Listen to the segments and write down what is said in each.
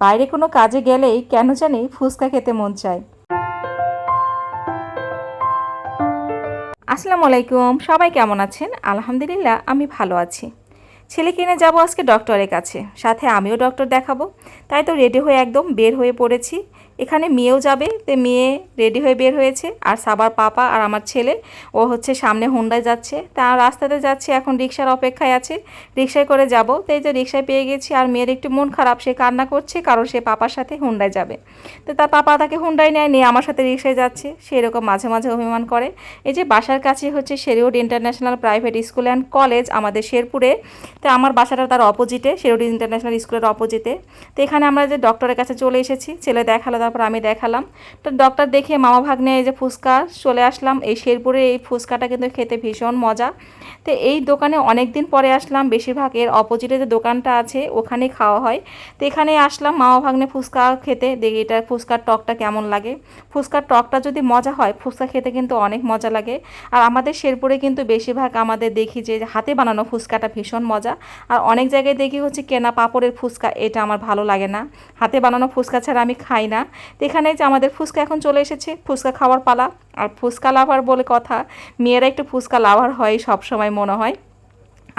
বাইরে কোনো কাজে গেলেই কেন জানি ফুচকা খেতে মন চায়। আসসালামু আলাইকুম, সবাই কেমন আছেন? আলহামদুলিল্লাহ, আমি ভালো আছি। ছেলে কিনে যাব আজকে ডক্টরের কাছে, সাথে আমিও ডক্টর দেখাবো। তাই তো রেডি হয়ে একদম বের হয়ে পড়েছি। এখানে মেয়েও যাবে, তো মেয়ে রেডি হয়ে বের হয়েছে। আর সাবার পাপা আর আমার ছেলে, ও হচ্ছে সামনে হুন্ডায় যাচ্ছে। তা রাস্তাতে যাচ্ছে, এখন রিক্সার অপেক্ষায় আছে। রিক্সায় করে যাব। তো এই যে রিক্সায় পেয়ে গেছি, আর মেয়ের একটু মন খারাপ, সে কান্না করছে, কারণ সে পাপার সাথে হুন্ডায় যাবে। তো তার পাপা তাকে হুন্ডায় নেয়, নিয়ে আমার সাথে রিক্সায় যাচ্ছে। সেরকম মাঝে মাঝে অভিমান করে। এই যে বাসার কাছে হচ্ছে Sherwood international private school and college আমাদের শেরপুরে তো আমার বাসাটা তার অপোজিটে শেরিউড ইন্টারন্যাশনাল স্কুলের অপোজিটে তো এখানে আমরা যে ডক্টরের কাছে চলে এসেছি, ছেলে দেখাল তারপর আমি দেখালাম। তো ডক্টর দেখে মামা ভাগ্নে এই যে ফুচকা চলে আসলাম। এই শেরপুরে এই ফুচকাটা কিন্তু খেতে ভীষণ মজা। তো এই দোকানে অনেক দিন পরে আসলাম। বেশিরভাগ এর অপোজিটে যে দোকানটা আছে, ওখানেই খাওয়া হয়। তো এখানে আসলাম মামা ভাগ্নে ফুচকা খেতে। দেখি এটা ফুচকার টকটা কেমন লাগে। ফুচকার টকটা যদি মজা হয়, ফুচকা খেতে কিন্তু অনেক মজা লাগে। আর আমাদের শেরপুরে কিন্তু বেশিরভাগ আমাদের দেখি যে হাতে বানানো ফুচকাটা ভীষণ মজা। আর অনেক জায়গায় দেখি হচ্ছে কেনা পাপড়ের ফুচকা, এটা আমার ভালো লাগে না। হাতে বানানো ফুচকা ছাড়া আমি খাই না। তো এখানে যে আমাদের ফুচকা এখন চলে এসেছে, ফুচকা খাওয়ার পালা। আর ফুচকা লাভার বলে কথা, মেয়েরা একটু ফুচকা লাভার হয়, সব সময় মনে হয়।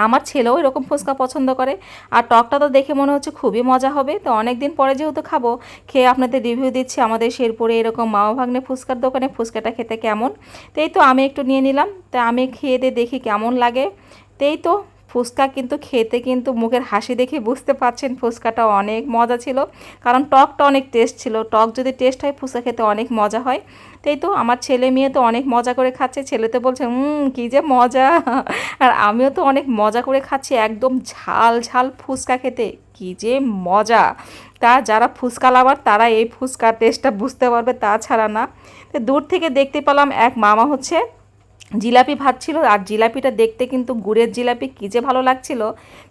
আমার ছেলেও এরকম ফুচকা পছন্দ করে। আর টকটা তো দেখে মনে হচ্ছে খুবই মজা হবে। তো অনেক দিন পরে যেহেতু খাব, খেয়ে আপনাদের রিভিউ দিচ্ছি আমাদের শেরপুরে এরকম মামা ভাগ্নে ফুচকার দোকানে ফুচকাটা খেতে কেমন। তো এই তো আমি একটু নিয়ে নিলাম। তো আমি খেয়ে দিয়ে দেখি কেমন লাগে। তো এই তো ফুচকা কিন্তু খেতে কিন্তু মুখের হাসি দেখে বুঝতে পারছেন ফুচকাটা অনেক মজা ছিল। কারণ টকটা অনেক টেস্ট ছিল। টক যদি টেস্ট হয়, ফুচকা খেতে অনেক মজা হয়। তাই তো আমার ছেলে মেয়ে তো অনেক মজা করে খাচ্ছে। ছেলে তো বলছে হুম কী যে মজা। আর আমিও তো অনেক মজা করে খাচ্ছি একদম ঝাল ঝাল ফুচকা খেতে। কী যে মজা। তা যারা ফুচকা লাভার, তারা এই ফুচকার টেস্টটা বুঝতে পারবে তাছাড়া না। তো দূর থেকে দেখতে পেলাম এক মামা হচ্ছে জিলাপি ভাজছিল আর জিলাপিটা দেখতে কিন্তু গুড়ের জিলাপি কী যে ভালো লাগছিল।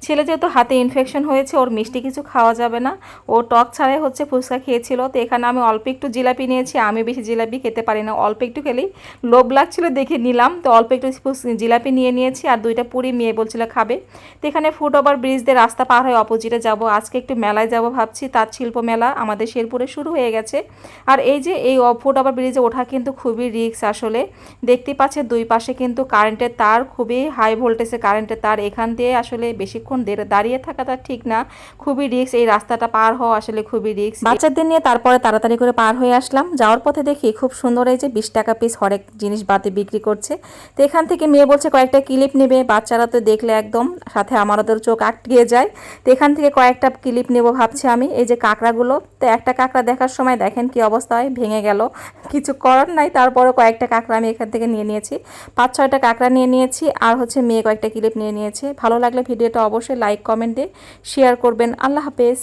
ছেলে যেহেতু হাতে ইনফেকশন হয়েছে, ওর মিষ্টি কিছু খাওয়া যাবে না। ও টক ছাড়াই হচ্ছে ফুচকা খেয়েছিল, তো এখানে আমি অল্প একটু জিলাপি নিয়েছি। আমি বেশি জিলাপি খেতে পারি না, অল্প একটু খেলেই লোভ লাগছিল দেখে নিলাম। তো অল্প একটু জিলাপি নিয়ে নিয়েছি, আর দুইটা পুরি মেয়ে বলছিল খাবে। তো এখানে ফুট ওভার ব্রিজ দিয়ে রাস্তা পার হয়ে অপোজিটে যাব। আজকে একটু মেলায় যাব ভাবছি, তাঁত শিল্প মেলা আমাদের শেরপুরে শুরু হয়ে গেছে। আর এই যে এই ফুট ওভার ব্রিজে ওঠা কিন্তু খুবই রিস্ক আসলে। দেখতে পাচ্ছে দুই পাশে কিন্তু কারেন্টের তার খুবই হাই ভোল্টেজে কারেন্টের তার এখান দিয়ে আসলে বেশিক্ষণ দাঁড়িয়ে থাকাটা ঠিক না। খুবই রিস্ক এই রাস্তাটা পার হওয়া আসলে খুবই রিস্ক বাচ্চাদের নিয়ে তারপরে তাড়াতাড়ি করে পার হয়ে আসলাম। যাওয়ার পথে দেখি খুব সুন্দর এই যে বিশ টাকা পিস হরেক জিনিস বাতে বিক্রি করছে। তো এখান থেকে মেয়ে বলছে কয়েকটা ক্লিপ নেবে। বাচ্চারা তো দেখলে একদম, সাথে আমারও চোখ আটকিয়ে যায়। তো এখান থেকে কয়েকটা ক্লিপ নেব ভাবছি আমি। এই যে কাঁকড়াগুলো, তো একটা কাঁকড়া দেখার সময় দেখেন কি অবস্থা হয়, ভেঙে গেল। কিছু করার নাই তারপরে কয়েকটা কাঁকড়া আমি এখান থেকে নিয়ে নিয়েছি। পাঁচ ছয়টা কাঁকড়া নিয়ে নিয়েছি, আর হচ্ছে মেয়ে কয়েকটা ক্লিপ নিয়ে নিয়েছে। ভালো লাগলে ভিডিওটা অবশ্যই লাইক কমেন্টে শেয়ার করবেন। আল্লাহ হাফেজ।